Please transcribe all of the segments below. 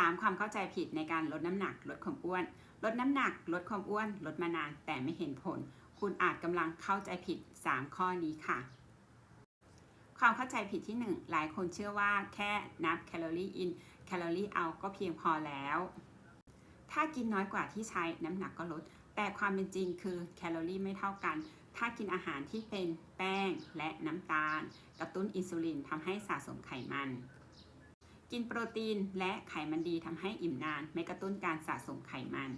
3. ความเข้าใจผิดในการลดน้ำหนัก ลดความอ้วน ลดน้ำหนัก ลดความอ้วน ลดมานานแต่ไม่เห็นผล คุณอาจกำลังเข้าใจผิด 3 ข้อนี้ค่ะ ความเข้าใจผิดที่ 1 หลายคนเชื่อว่าแค่นับแคลอรี่อินแคลอรี่เอาก็เพียงพอแล้ว ถ้ากินน้อยกว่าที่ใช้น้ำหนักก็ลด แต่ความเป็นจริงคือแคลอรี่ไม่เท่ากัน ถ้ากินอาหารที่เป็นแป้งและน้ำตาล กระตุ้นอินซูลินทำให้สะสมไขมัน กินโปรตีนและไขมันดีทำให้อิ่มนาน ไม่กระตุ้นการสะสมไขมัน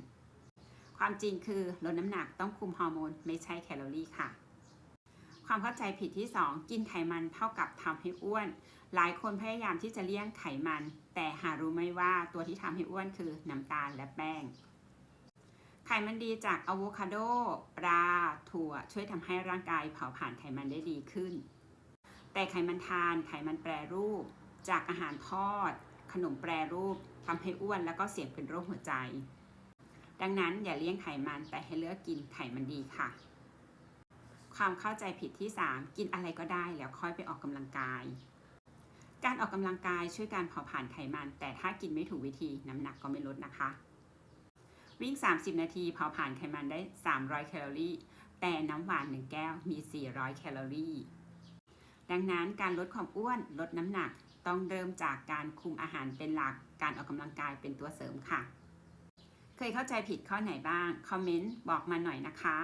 ความจริงคือลดน้ำหนักต้องคุมฮอร์โมนไม่ใช่แคลอรี่ค่ะ ความเข้าใจผิดที่ 2 กินไขมันเท่ากับทำให้อ้วน หลายคนพยายามที่จะเลี่ยงไขมัน แต่หารู้ไหมว่าตัวที่ทำให้อ้วนคือน้ำตาลและแป้งไขมันดีจากอะโวคาโด ปลา ถั่ว ช่วยทำให้ร่างกายเผาผลาญไขมันได้ดีขึ้น แต่ไขมันทาน ไขมันแปรรูป จากอาหารทอด ขนมแปรรูปทำให้อ้วนแล้วก็เสี่ยงเป็นโรคหัวใจ ดังนั้นอย่าเลี่ยงไขมันแต่ให้เลือกกินไขมันดีค่ะ ความเข้าใจผิดที่ 3 กินอะไรก็ได้แล้วค่อยไปออกกำลังกาย การออกกำลังกายช่วยการเผาผลาญไขมัน แต่ถ้ากินไม่ถูกวิธีน้ำหนักก็ไม่ลดนะคะ วิ่ง 30 นาทีเผาผลาญไขมันได้ 300 แคลอรี่แต่น้ำหวาน1แก้วมี 400 แคลอรี่ดังนั้นการลดความอ้วนลดน้ำหนัก ต้องเริ่มจากการคุมอาหารเป็นหลัก การออกกำลังกายเป็นตัวเสริมค่ะ เคยเข้าใจผิดข้อไหนบ้าง คอมเมนต์บอกมาหน่อยนะคะ